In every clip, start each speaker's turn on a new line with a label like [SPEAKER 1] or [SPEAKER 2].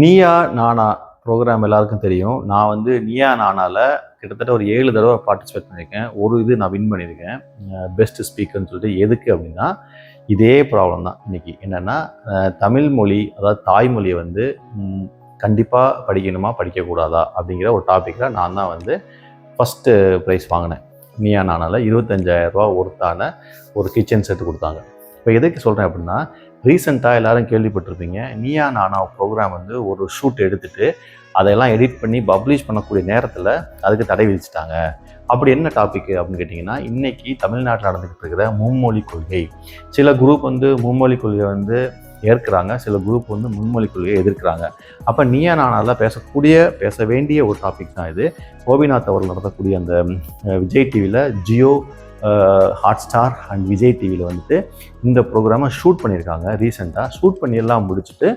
[SPEAKER 1] Neeya Naana program எல்லாருக்கும் தெரியும். நான் வந்து நீயா நானால கிட்டத்தட்ட ஒரு ஏழு தடவை பார்ட்டிசிபேட் பண்ணியிருக்கேன். ஒரு இது நான் வின் பண்ணியிருக்கேன். பெஸ்ட் ஸ்பீக்கர்னு சொல்லிட்டு எதுக்கு அப்படின்னா இதே ப்ராப்ளம் தான். இன்னைக்கு என்னென்னா தமிழ் மொழி அதாவது தாய்மொழியை வந்து கண்டிப்பாக படிக்கணுமா படிக்கக்கூடாதா அப்படிங்கிற ஒரு டாப்பிக்கில் நான் தான் வந்து ஃபஸ்ட்டு ப்ரைஸ் வாங்கினேன். நீயா நானால இருபத்தஞ்சாயிரரூபா ஒருத்தான ஒரு கிச்சன் செட்டு கொடுத்தாங்க. இப்போ எதுக்கு சொல்கிறேன் அப்படின்னா ரீசெண்டாக எல்லாரும் கேள்விப்பட்டிருப்பீங்க. நீயா நானா ப்ரோக்ராம் வந்து ஒரு ஷூட் எடுத்துட்டு அதையெல்லாம் எடிட் பண்ணி பப்ளிஷ் பண்ணக்கூடிய நேரத்தில் அதுக்கு தடை விதிச்சிட்டாங்க. அப்படி என்ன டாபிக் அப்படின்னு கேட்டிங்கன்னா இன்னைக்கு தமிழ்நாட்டில் நடந்துக்கிட்டு இருக்கிற மும்மொழி கொள்கை. சில குரூப் வந்து மும்மொழி கொள்கையை வந்து ஏற்கிறாங்க. சில குரூப் வந்து முன்மொழி கொள்கையை எதிர்க்கிறாங்க. அப்போ நீயா நானால பேசக்கூடிய பேச வேண்டிய ஒரு டாபிக் தான் இது. கோபிநாத் அவர்கள் நடத்தக்கூடிய அந்த விஜய் டிவியில் Jio hot star and Vijay டிவியில் வந்துட்டு இந்த ப்ரோக்ராமை ஷூட் பண்ணியிருக்காங்க ரீசெண்டாக ஷூட் பண்ணி எல்லாம் முடிச்சுட்டு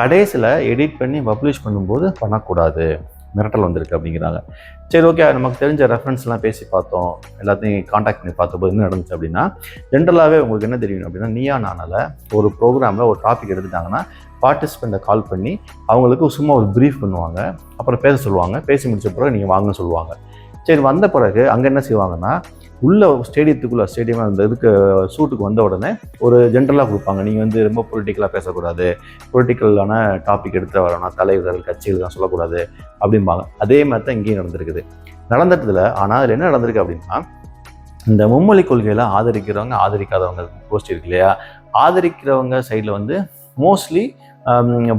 [SPEAKER 1] கடைசியில் எடிட் பண்ணி பப்ளிஷ் பண்ணும்போது பண்ணக்கூடாது. மிரட்டல் வந்திருக்கு அப்படிங்கிறாங்க. சரி ஓகே நமக்கு தெரிஞ்ச ரெஃபரன்ஸ்லாம் பேசி பார்த்தோம். எல்லாத்தையும் காண்டாக்ட் பண்ணி பார்த்தபோது என்ன நடந்துச்சு அப்படின்னா ஜென்ரலாகவே உங்களுக்கு என்ன தெரியும் அப்படின்னா நீயா நானால ஒரு ப்ரோக்ராமில் ஒரு டாபிக் எடுத்துட்டாங்கன்னா பார்ட்டிசிபெண்ட்டை கால் பண்ணி அவங்களுக்கு சும்மா ஒரு ப்ரீஃப் பண்ணுவாங்க. அப்புறம் பேச சொல்லுவாங்க. பேசி முடிச்ச பிறகு நீங்கள் வாங்கன்னு சொல்லுவாங்க. சரி வந்த பிறகு அங்கே என்ன செய்வாங்கன்னா உள்ள ஸ்டேடியத்துக்குள்ள ஸ்டேடியம் அந்த இதுக்கு சூட்டுக்கு வந்த உடனே ஒரு ஜென்ரலாக கொடுப்பாங்க. நீங்கள் வந்து ரொம்ப பொலிட்டிக்கலாக பேசக்கூடாது. பொலிட்டிக்கலான டாபிக் எடுத்து வரணும் தலைவர்கள் கட்சிகள் தான் சொல்லக்கூடாது அப்படிம்பாங்க. அதே மாதிரி தான் இங்கேயும் நடந்திருக்குது. நடந்துட்டதில் ஆனால் அதில் என்ன நடந்திருக்கு அப்படின்னா இந்த மும்மொழி கொள்கையில் ஆதரிக்கிறவங்க ஆதரிக்காதவங்க போஸ்ட் இருக்கு இல்லையா? ஆதரிக்கிறவங்க சைடில் வந்து மோஸ்ட்லி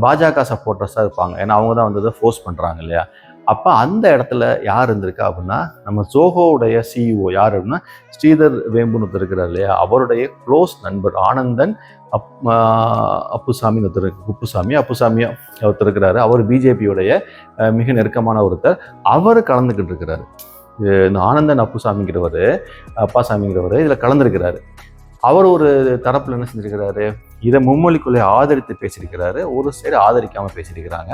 [SPEAKER 1] பாஜக சப்போர்ட்டர்ஸாக இருப்பாங்க. ஏன்னா அவங்க தான் வந்து இதை ஃபோர்ஸ் பண்ணுறாங்க இல்லையா? அப்போ அந்த இடத்துல யார் இருந்திருக்கா அப்படின்னா நம்ம ஜோஹோவுடைய சிஇஓ யார் அப்படின்னா ஸ்ரீதர் வேம்புன்னு ஒருத்தர் இருக்கிறார் இல்லையா? அவருடைய க்ளோஸ் நண்பர் ஆனந்தன் அப் அப்புசாமின்னு ஒருத்தர் குப்புசாமி அப்புசாமி ஒருத்தர் இருக்கிறாரு. அவர் பிஜேபியுடைய மிக நெருக்கமான ஒருத்தர். அவர் கலந்துக்கிட்டு இருக்கிறாரு. இந்த ஆனந்தன் அப்புசாமிங்கிறவர் அப்பாசாமிங்கிறவர் இதில் கலந்துருக்கிறாரு. அவர் ஒரு தரப்பில் என்ன செஞ்சுருக்கிறாரு? இதை மும்மொழிக்குள்ளே ஆதரித்து பேசியிருக்கிறாரு ஒரு சைடு ஆதரிக்காமல் பேசியிருக்கிறாங்க.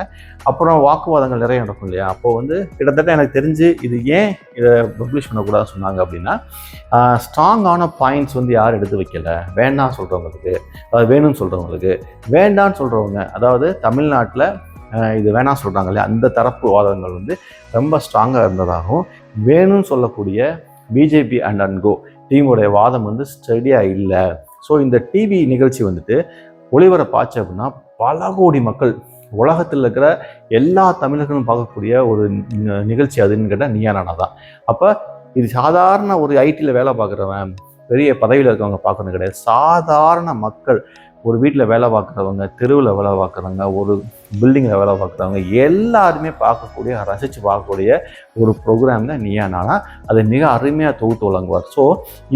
[SPEAKER 1] அப்புறம் வாக்குவாதங்கள் நிறைய நடக்கும் இல்லையா? அப்போ வந்து கிட்டத்தட்ட எனக்கு தெரிஞ்சு இது ஏன் இதை பப்ளிஷ் பண்ணக்கூடாதுன்னு சொன்னாங்க அப்படின்னா ஸ்ட்ராங்கான பாயிண்ட்ஸ் வந்து யார் எடுத்து வைக்கல. வேண்டாம் சொல்கிறவங்களுக்கு அதாவது வேணும்னு சொல்கிறவங்களுக்கு வேண்டான்னு சொல்கிறவங்க அதாவது தமிழ்நாட்டில் இது வேணாம் சொல்கிறாங்க இல்லையா? அந்த தரப்பு வாதங்கள் வந்து ரொம்ப ஸ்ட்ராங்காக இருந்ததாகவும் வேணும்னு சொல்லக்கூடிய பிஜேபி அண்ட் அண்ட் கோ டீமுடைய வாதம் வந்து ஸ்டடியாக இல்லை. ஸோ இந்த டிவி நிகழ்ச்சி வந்துட்டு ஒளிபரப்பாச்சு அப்படின்னா பல கோடி மக்கள் உலகத்தில் இருக்கிற எல்லா தமிழர்களும் பார்க்கக்கூடிய ஒரு நிகழ்ச்சி அதுன்னு கேட்டால் நீயா தான். அப்போ இது சாதாரண ஒரு ஐடியில் வேலை பார்க்குறவன் பெரிய பதவியில் இருக்கவங்க பார்க்கணும் கிடையாது. சாதாரண மக்கள் ஒரு வீட்டில் வேலை பார்க்குறவங்க தெருவில் வேலை பார்க்குறவங்க ஒரு பில்டிங்கில் வேலை பார்க்குறவங்க எல்லாருமே பார்க்கக்கூடிய ரசித்து பார்க்கக்கூடிய ஒரு ப்ரோக்ராம் தான் நீயா நானா. அதை மிக அருமையாக தொகுத்து வழங்குவார். ஸோ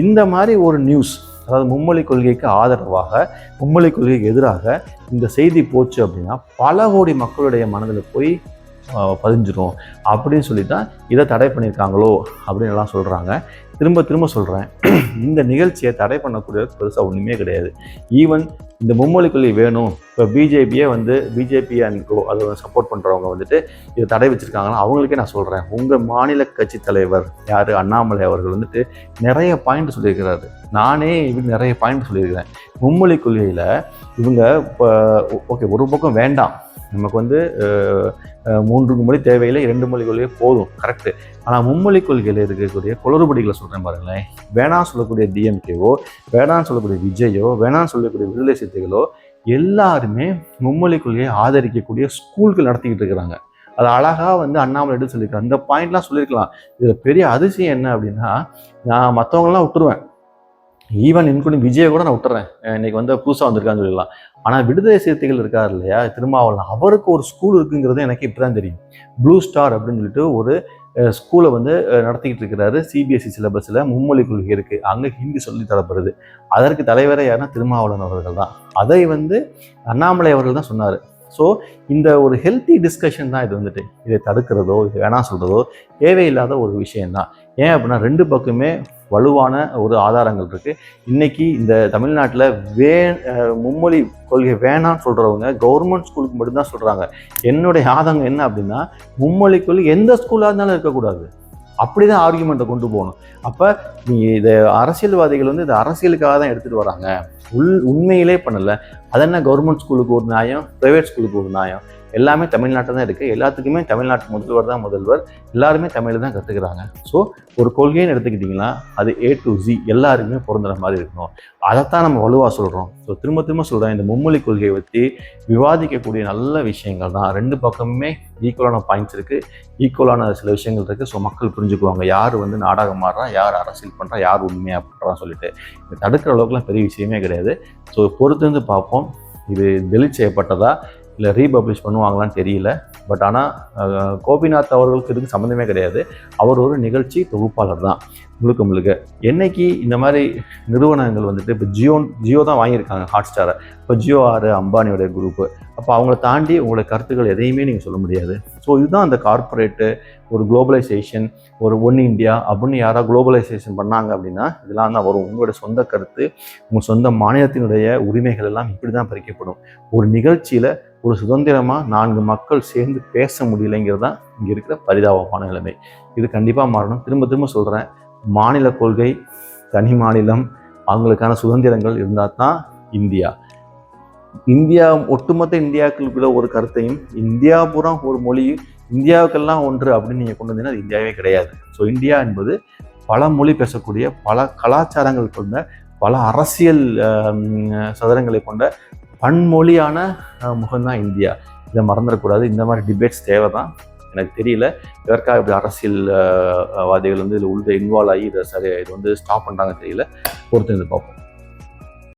[SPEAKER 1] இந்த மாதிரி ஒரு நியூஸ் அதாவது மும்மொழி கொள்கைக்கு ஆதரவாக மும்மொழி கொள்கைக்கு எதிராக இந்த செய்தி போச்சு அப்படின்னா பல கோடி மக்களுடைய மனதில் போய் பதிஞ்சிடும் அப்படின்னு சொல்லி தான் இதை தடை பண்ணியிருக்காங்களோ அப்படின்னு எல்லாம் சொல்கிறாங்க திரும்ப திரும்ப சொல்கிறேன் இந்த நிகழ்ச்சியை தடை பண்ணக்கூடிய பெருசாக ஒன்றுமே கிடையாது. ஈவன் இந்த மும்மொழி வேணும். இப்போ பிஜேபியே வந்து பிஜேபி அண்ட் கோ அதை சப்போர்ட் பண்ணுறவங்க வந்துட்டு இதை தடை வச்சுருக்காங்கன்னா அவங்களுக்கே நான் சொல்கிறேன் உங்கள் மாநில கட்சி தலைவர் யார்? அண்ணாமலை அவர்கள் வந்துட்டு நிறைய பாயிண்ட் சொல்லியிருக்கிறாரு. நானே இவங்க நிறைய பாயிண்ட் சொல்லியிருக்கிறேன். மும்மொழி கொள்கையில் இவங்க இப்போ ஓகே ஒரு பக்கம் வேண்டாம். நமக்கு வந்து மூன்று மொழி தேவையில்லை இரண்டு மொழி கொள்கையே போதும் கரெக்டு ஆனால் மும்மொழி கொள்கையில் இருக்கக்கூடிய குளறுபடிகளை சொல்கிறேன் பாருங்களேன். வேணாம் சொல்லக்கூடிய டிஎம்கேவோ வேணாம் சொல்லக்கூடிய விஜயோ வேணாம் சொல்லக்கூடிய விடுதலை சித்தைகளோ எல்லாருமே மும்மொழி கொள்கையை ஆதரிக்கக்கூடிய ஸ்கூல்கள் நடத்திக்கிட்டு இருக்கிறாங்க. அது அழகாக வந்து அண்ணாமலை எடுத்து சொல்லியிருக்காங்க அந்த பாயிண்ட்லாம் சொல்லியிருக்கலாம். இதில் பெரிய அதிசயம் என்ன அப்படின்னா நான் மற்றவங்களாம் விட்டுருவேன். ஈவன் இன்க்ளூடிங் விஜயை கூட நான் விட்டுறேன். இன்றைக்கி இன்னைக்கு வந்து புதுசாக வந்திருக்கான்னு சொல்லலாம் ஆனால் விடுதலை சிறுத்தைகள் இருக்கார் இல்லையா? திருமாவளவன். அவருக்கு ஒரு ஸ்கூல் இருக்குங்கிறது எனக்கு இப்போ தான் தெரியும். ப்ளூ ஸ்டார் அப்படின்னு சொல்லிட்டு ஒரு ஸ்கூலை வந்து நடத்திக்கிட்டு இருக்கிறாரு. சிபிஎஸ்சி சிலபஸில் மும்மொழி கொள்கை இருக்குது அங்கே ஹிந்தி சொல்லி தரப்படுது. அதற்கு தலைவரே யாருன்னா திருமாவளவன் அவர்கள் தான். அதை வந்து அண்ணாமலை அவர்கள் தான் சொன்னார். ஸோ இந்த ஒரு ஹெல்த்தி டிஸ்கஷன் தான் இது வந்துட்டு. இதை தடுக்கிறதோ இது வேணாம் சொல்கிறதோ தேவையில்லாத ஒரு விஷயம்தான். ஏன் அப்படின்னா ரெண்டு பக்கமே வலுவான ஒரு ஆதாரங்கள் இருக்குது இன்னைக்கு இந்த தமிழ்நாட்டில் வே மும்மொழி கொள்கை வேணாம்னு சொல்கிறவங்க கவர்மெண்ட் ஸ்கூலுக்கு மட்டும்தான் சொல்கிறாங்க என்னுடைய ஆதங்கம் என்ன அப்படின்னா மும்மொழி கொள்கை எந்த ஸ்கூலாக இருந்தாலும் இருக்கக்கூடாது. அப்படி தான் ஆர்குமெண்ட்டை கொண்டு போகணும். அப்போ நீங்கள் இதை அரசியல்வாதிகள் வந்து இதை அரசியலுக்காக தான் எடுத்துகிட்டு வராங்க. உள் உண்மையிலே பண்ணலை. அது என்ன கவர்மெண்ட் ஸ்கூலுக்கு ஒரு நியாயம் ப்ரைவேட் ஸ்கூலுக்கு ஒரு நியாயம்? எல்லாமே தமிழ்நாட்டில் தான் இருக்குது எல்லாத்துக்குமே தமிழ்நாட்டு முதல்வர் தான் முதல்வர். எல்லாருமே தமிழில் தான் கற்றுக்குறாங்க ஸோ ஒரு கொள்கைன்னு எடுத்துக்கிட்டிங்கன்னா அது ஏ டு ஜி எல்லாருக்குமே பொருந்துற மாதிரி இருக்கணும். அதைத்தான் நம்ம வலுவாக சொல்கிறோம் ஸோ திரும்ப திரும்ப சொல்கிறேன் இந்த மும்மொழி கொள்கையை பற்றி விவாதிக்கக்கூடிய நல்ல விஷயங்கள் தான். ரெண்டு பக்கமுமே ஈக்குவலான பாயிண்ட்ஸ் இருக்குது ஈக்குவலான சில விஷயங்கள் இருக்குது ஸோ மக்கள் புரிஞ்சுக்குவாங்க. யார் வந்து நாடகம் ஆடுறா யார் அரசியல் பண்ணுறா யார் உண்மையாக பண்ணுறான்னு சொல்லிட்டு. இது தடுக்கிற அளவுக்குலாம் பெரிய விஷயமே கிடையாது. ஸோ பொறுத்திருந்து பார்ப்போம். இது டெலிட் செய்யப்பட்டதா? இல்லை ரீபப்ளிஷ் பண்ணுவாங்களான்னு தெரியல. பட் ஆனால் கோபிநாத் அவர்களுக்கு இதுக்கு சம்மந்தமே கிடையாது. அவர் ஒரு நிகழ்ச்சி தொகுப்பாளர் தான். முழுக்க முழுக்க. என்னைக்கு இந்த மாதிரி நிறுவனங்கள் வந்துட்டு இப்போ ஜியோ ஜியோ தான் வாங்கியிருக்காங்க ஹாட் ஸ்டாரை இப்போ ஜியோ ஆறு அம்பானியோடைய குரூப்பு அப்போ அவங்கள தாண்டி உங்களோட கருத்துக்கள் எதையுமே நீங்கள் சொல்ல முடியாது. ஸோ இதுதான் அந்த கார்ப்பரேட்டு ஒரு குளோபலைசேஷன் ஒரு ஒன் இந்தியா அப்படின்னு யாராவது குளோபலைசேஷன் பண்ணாங்க அப்படின்னா இதெல்லாம் தான் வரும். உங்களோட சொந்த கருத்து உங்கள் சொந்த மாநிலத்தினுடைய உரிமைகள் எல்லாம் இப்படி தான் பறிக்கப்படும். ஒரு நிகழ்ச்சியில் ஒரு சுதந்திரமாக நான்கு மக்கள் சேர்ந்து பேச முடியலைங்கிறது தான் இங்கே இருக்கிற பரிதாபமான நிலைமை. இது கண்டிப்பாக மாறணும். திரும்ப திரும்ப சொல்கிறேன் மாநில கொள்கை தனி மாநிலம் அவங்களுக்கான சுதந்திரங்கள் இருந்தால் தான் இந்தியா. இந்தியா ஒட்டுமொத்த இந்தியாக்களுக்குள்ள ஒரு கருத்தையும் இந்தியா பூரா ஒரு மொழி இந்தியாவுக்கெல்லாம் ஒன்று அப்படின்னு நீங்கள் கொண்டு வந்தீங்கன்னா அது இந்தியாவே கிடையாது. ஸோ இந்தியா என்பது பல மொழி பேசக்கூடிய பல கலாச்சாரங்கள் கொண்ட பல அரசியல் சதுரங்களை கொண்ட பன்மொழியான முகம்தான் இந்தியா. இதை மறந்துடக்கூடாது. இந்த மாதிரி டிபேட்ஸ் தேவை தான் எனக்கு தெரியல. இதற்காக இப்படி அரசியல் வாதிகள் வந்து இதில் உள்ள இன்வால்வ் ஆகி இதை சரி இது வந்து ஸ்டாப் பண்ணுறாங்க தெரியல. பொறுத்து இருந்து பார்ப்போம்.